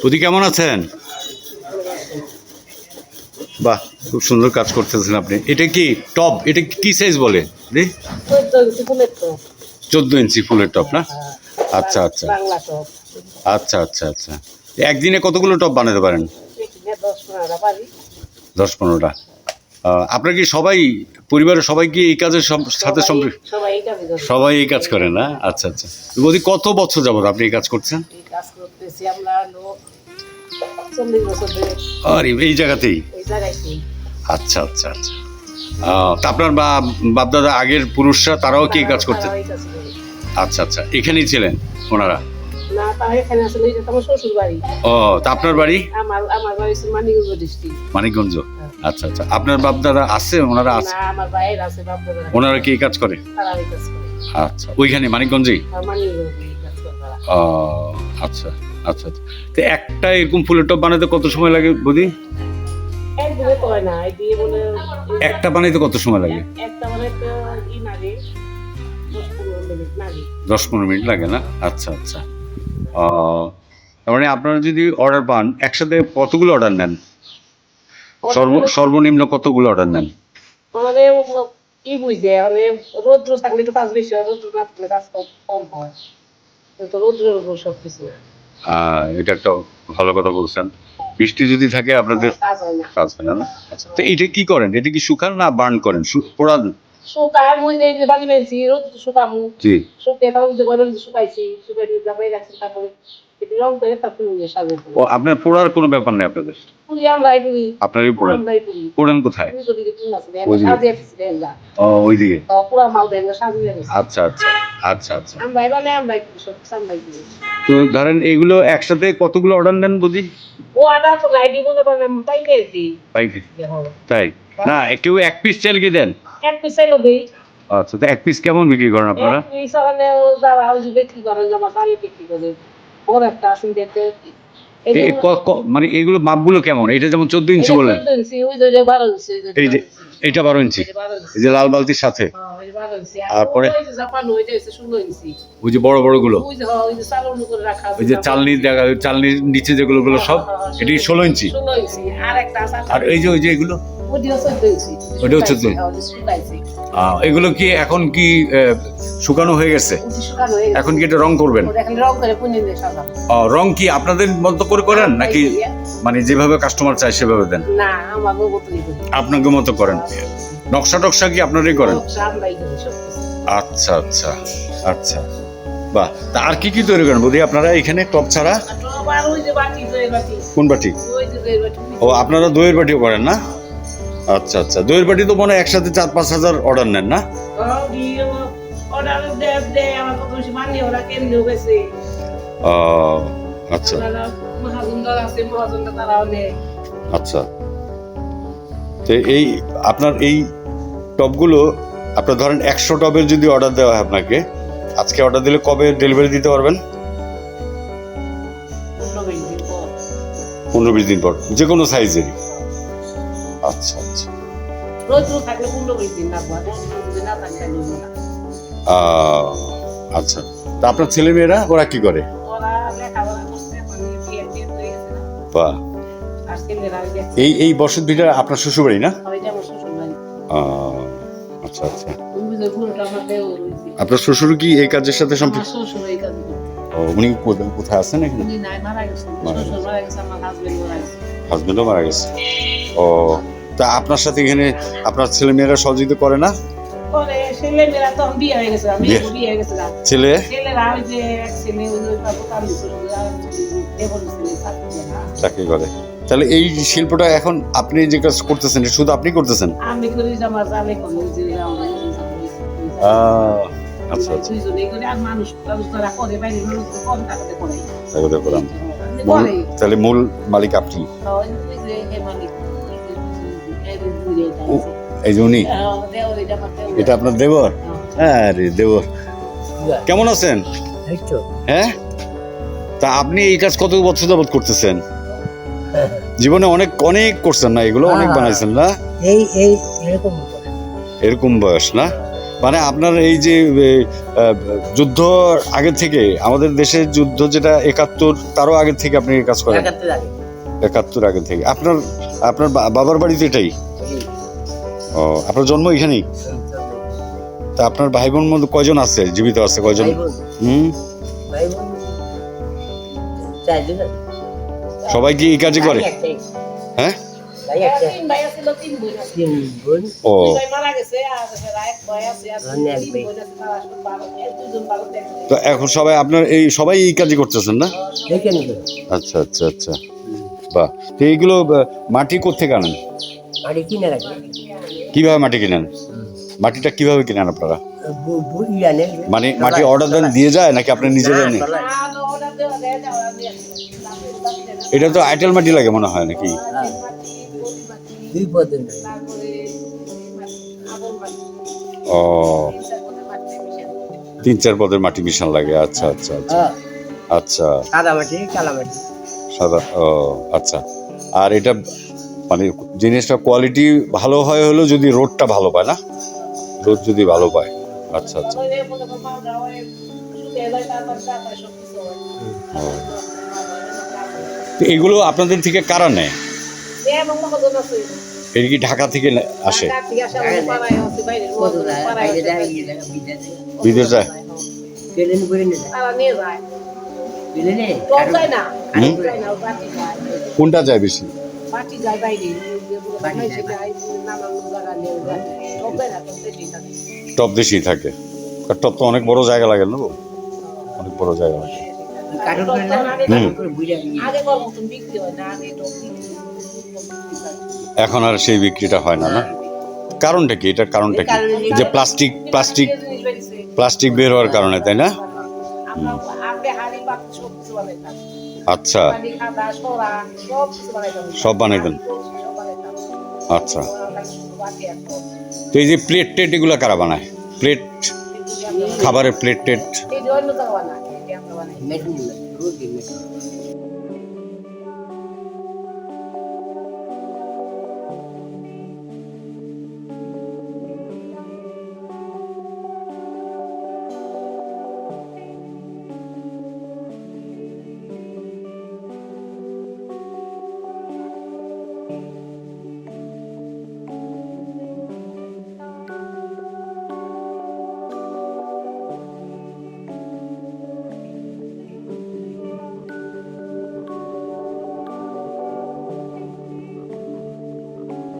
প্রতি কেমন আছেন? বাহ খুব সুন্দর কাজ করতেছেন আপনি। এটা কি টপ এটা কি সাইজ বলে? চোদ্দ ইঞ্চি ফুলের টপ না? আচ্ছা আচ্ছা। আচ্ছা আচ্ছা আচ্ছা। একদিনে কতগুলো টপ বানাতে পারেন? দশ পনেরোটা। আপনার কি সবাই পরিবারের সবাই কি এই কাজের সাথে সবাই এই কাজে করে। না? আচ্ছা আচ্ছা। বলছি কত বছর যাবত আপনি এই কাজ করছেন? আর এই জায়গাতেই? আচ্ছা আচ্ছা আচ্ছা। তা আপনার বা বাপদাদা আগের পুরুষরা তারাও কি কাজ করতেন। আচ্ছা আচ্ছা। এখানেই ছিলেন ওনারা? এখানে আসলে এটা আমার শ্বশুর বাড়ি। ও তা আপনার বাড়ি? আমার আমার বাড়ি মানিকগঞ্জ ডিস্ট্রিক্ট। মানিকগঞ্জ। আচ্ছা আচ্ছা। আপনার বাপদাদা আছে? ওনারা আছে? আমার বাইরে আছে বাপদাদা ওনারা কি কাজ করে? তারা কাজ করে। আচ্ছা ওইখানে মানিকগঞ্জ? তারা। ও, আচ্ছা আচ্ছা আচ্ছা। তো একটা এরকম ফুলের টপ বানাতে কত সময় লাগে বদি? হয় একটা বানাইতে কত সময় লাগে। দশ পনেরো মিনিট লাগে না? আচ্ছা আচ্ছা। মানে আপনারা যদি অর্ডার পান একসাথে কতগুলো অর্ডার নেন? সর্বনিম্ন কতগুলো অর্ডার নেন? মানে কি বুঝে? মানে রৌদ্র থাকলে তো কাজ বেশি হয় রৌদ্র না থাকলে কাজ কম- কম হয়। তো রৌদ্রের উপর সব কিছু এটা একটা ভালো কথা বলছেন। বৃষ্টি যদি থাকে আপনাদের কাজ হয় না। আচ্ছা তো এটা কি করেন? এটা কি শুকান না বার্ন করেন? পোড়ান? শুকায় মুই এই যে শুকামু জি শুকিয়ে তারপর গরম শুকাইছি রাখছি তারপরে একটু রং করে তারপরে নিয়ে সাজে ও আপনার পোড়ার কোনো ব্যাপার নেই আপনাদের পুরি আমরাই পুরি আপনারই পোড়েন আমরাই কোথায় পুরি যদি কিনা আছে ওই যে- সাজিয়ে ফেসি দেন না ও ওইদিকে পুরা মাল দেন সাজিয়ে আচ্ছা আচ্ছা আচ্ছা সব তো ধরেন এইগুলো একসাথে কতগুলো অর্ডার নেন বুঝি? ও তো গেছি পাইকারি তাই না কেউ এক পিস চাল কি দেন? এক আচ্ছা তো এক পিস কেমন বিক্রি করেন আপনারা? বিক্রি করেন জামা বিক্রি একটা আসুন দেখতে। মানে এগুলো মাপগুলো কেমন? এটা যেমন চোদ্দ ইঞ্চি বলেন এই যে এটা বারো ইঞ্চি। এই যে লাল বালতির সাথে। হ্যাঁ, তারপরে? ওই যে। বড় বড়গুলো ওই যে, হ্যাঁ, চালন চালনির নিচে যেগুলো গুলো সব হ্যাঁ, এটি ষোলো ইঞ্চি। আর একটা আর এই যে ওই যে এগুলো? হ্যাঁ, ওইটা শুকাইছে। আহ, এগুলো কি এখন কি শুকানো হয়ে গেছে? হয়ে। এখন কি এটা রং করবেন? ওটা রং কি আপনাদের মতো করে করেন নাকি মানে যেভাবে কাস্টমার চায় সেভাবে দেন। আপনাকে মতো করেন। নকশা টকশা কি আপনারাই করেন। আচ্ছা আচ্ছা আচ্ছা। বাহ তা আর কি কি তৈরি করেন? বুঝি আপনারা এখানে টপ ছাড়া। কোন বাটি। ও আপনারা দইয়ের বাটিও করেন না? আচ্ছা আচ্ছা। দইয়ের বাটি তো মনে হয় একসাথে চার পাঁচ হাজার অর্ডার নেন না? আচ্ছা। আচ্ছা। তো এই আপনার এই টপগুলো আপনার ধরেন একশো টবের যদি অর্ডার দেওয়া হয় আপনাকে আজকে অর্ডার দিলে কবে ডেলিভারি দিতে পারবেন? পনেরো বিশ দিন পর। পনেরো বিশ দিন পর যে কোনো সাইজেরই আচ্ছা আচ্ছা। আচ্ছা। তা আপনার ছেলে মেয়েরা ওরা কি করে? ওরা লেখাপড়া করছে বিয়ে টিয়ে গেছে না বা আর ছেলেরা ওই দেখছে এই এই বসত ভিটা আপনার শ্বশুরবাড়ি না? শ্বশুর বাড়ি আচ্ছা আচ্ছা। আপনার শ্বশুর কি এই কাজের সাথে সম্পৃক্ত? উনি কোথায়- আছেন এখানে? হাজবেন্ডও মারা গেছে। ও তা আপনার সাথে এখানে আপনার ছেলে মেয়েরা সহযোগিতা করে না? ছেলে। চাকরি করে তাহলে এই শিল্পটা এখন আপনি যে কাজ করতেছেন শুধু আপনি করতেছেন? আচ্ছা আচ্ছা। তাহলে মূল মালিক আপনি? এই যে উনি? হ্যাঁ, এটা আপনার দেবর? হ্যাঁ। হ্যাঁ রে দেবর কেমন আছেন? হ্যাঁ? তা আপনি এই কাজ কত বছর যাবত করতেছেন? জীবনে অনেক অনেক করছেন না এগুলো? অনেক হ্যাঁ। বানাইছেন না? এই এই এরকম এরকম বয়স না? মানে আপনার এই যে যুদ্ধ আগে থেকে আমাদের দেশের যুদ্ধ যেটা একাত্তর তারও আগে থেকে আপনি এই কাজ করেন? একাত্তর আগে থেকে। আপনার আপনার বাবার বাড়িতে এটাই? ও আপনার জন্ম এখানেই? তা আপনার ভাই বোন মধ্যে কয়জন আছে? জীবিত আছে কয়জন? হুম। সবাই কি এই কাজই করে? হ্যাঁ? ভাই একটাই। তিন ভাই আছে তিন বোন আছে তিন বোন ও তো এখন সবাই আপনার এই সবাই এই কাজই করতেছেন না? আচ্ছা আচ্ছা আচ্ছা। বাহ তো এইগুলো মাটি কোথেকে আনেন? বাড়ি কিনে রাখে। কীভাবে মাটি কিনেন? মাটিটা কীভাবে কিনেন আপনারা? বু- বু- মানে মাটি অর্ডার দেন দিয়ে যায় নাকি আপনি নিজেরা না, নেন? তলায়। আর ওরা দেওয়া দেয় না ওরা দিয়ে আসে। এটা তো আইটেল মাটি লাগে মনে হয় নাকি? হ্যাঁ, মাটি। ও। তিন চার পদের মাটি মিশানো। মাটি লাগে আচ্ছা আচ্ছা আচ্ছা। হ্যাঁ। আচ্ছা। সাদা মাটি কালা মাটি। সাদা ও আচ্ছা আর এটা মানে জিনিসটা কোয়ালিটি ভালো হয় হলো যদি রোডটা ভালো পায় না রোদ যদি ভালো পায় আচ্ছা আচ্ছা মনে হয়। এগুলো আপনাদের থেকে কারা নেয় এটা কি ঢাকা থেকে আসে। ইয়ে বিদেশ যায় কোনটা যায় বেশি। টপ যায় দেশেই থাকে। টপ তো অনেক বড় জায়গা লাগে না গো? অনেক বড় জায়গা লাগে। এখন আর সেই বিক্রিটা হয় না না? কারণটা কি? এটার কারণটা কি? যে প্লাস্টিক প্লাস্টিক প্লাস্টিক বের হওয়ার কারণে তাই না? আচ্ছা। সব বানাইবেন বানাইতেন? আচ্ছা। তো এই যে প্লেট টেট এগুলো কারা বানায়? প্লেট এগুলি আমরা বানাই। খাবারের প্লেট টেট